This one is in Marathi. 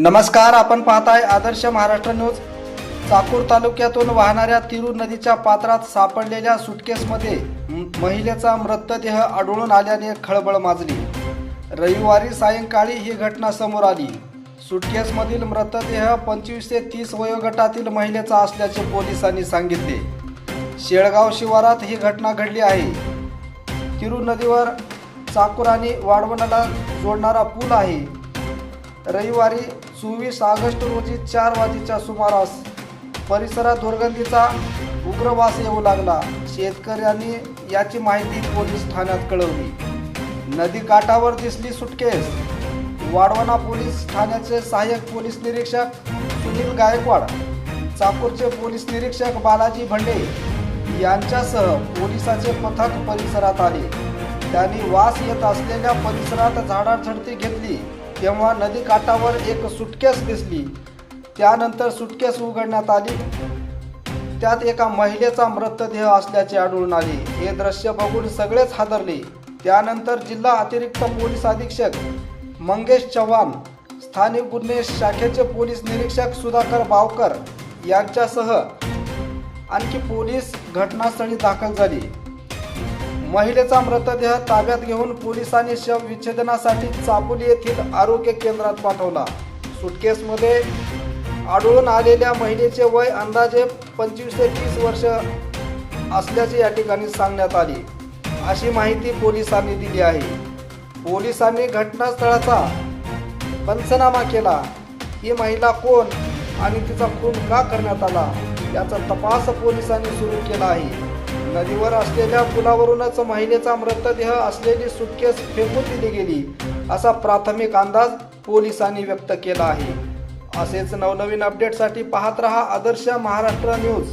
नमस्कार आपण पाहताय आदर्श महाराष्ट्र न्यूज. चाकूर तालुक्यातून वाहणाऱ्या तिरू नदीच्या पात्रात सापडलेल्या सुटकेसमध्ये महिलेचा मृतदेह आढळून आल्याने खळबळ माजली. रविवारी सायंकाळी ही घटना समोर आली. सुटकेसमधील मृतदेह पंचवीस ते तीस वयोगटातील महिलेचा असल्याचे पोलिसांनी सांगितले. शेळगाव शिवारात ही घटना घडली आहे. तिरू नदीवर चाकूर आणि वाढवणाला जोडणारा पूल आहे. रविवारी चोवीस ऑगस्ट रोजी चार वाजेच्या सुमारास परिसरात दुर्गंधीचा उग्र वास येऊ लागला. शेतकऱ्यांनी याची माहिती पोलीस ठाण्यात कळवली. नदी काठावर दिसली सुटकेस. वाढवणा पोलीस ठाण्याचे सहाय्यक पोलीस निरीक्षक सुनील गायकवाड चाकूरचे पोलीस निरीक्षक बालाजी भंडे यांच्यासह पोलिसाचे पथक परिसरात आले. त्यांनी वास येत असलेल्या परिसरात झाडाझडती घेतली. तेव्हा नदी काठावर एक सुटकेस दिसली. त्यानंतर सुटकेस उघडण्यात आली. त्यात एका महिलेचा मृतदेह असल्याचे आढळून आले. हे दृश्य बघून सगळेच हादरले. त्यानंतर जिल्हा अतिरिक्त पोलीस अधीक्षक मंगेश चव्हाण स्थानिक गुन्हे शाखेचे पोलीस निरीक्षक सुधाकर बावकर यांच्यासह आणखी पोलीस घटनास्थळी दाखल झाली. महिलेचा मृतदेह ताब्यात घेऊन पोलिसांनी शव विच्छेदनासाठी चापोली येथील आरोग्य केंद्रात पाठवला. सुटकेसमध्ये आढळून आलेल्या महिलेचे वय अंदाजे पंचवीस ते तीस वर्ष असल्याचे या ठिकाणी सांगण्यात आले. अशी माहिती पोलिसांनी दिली आहे. पोलिसांनी घटनास्थळाचा पंचनामा केला. ही महिला कोण आणि तिचा खून का करण्यात आला याचा तपास पोलिसांनी सुरू केला आहे. नदीवर असलेल्या पुलावरूनच महिलेचा मृतदेह असलेली सुटकेस फेकून दिली गेली असा प्राथमिक अंदाज पोलिसांनी व्यक्त केला आहे. असेच नवनवीन अपडेटसाठी पाहत रहा आदर्श महाराष्ट्र न्यूज.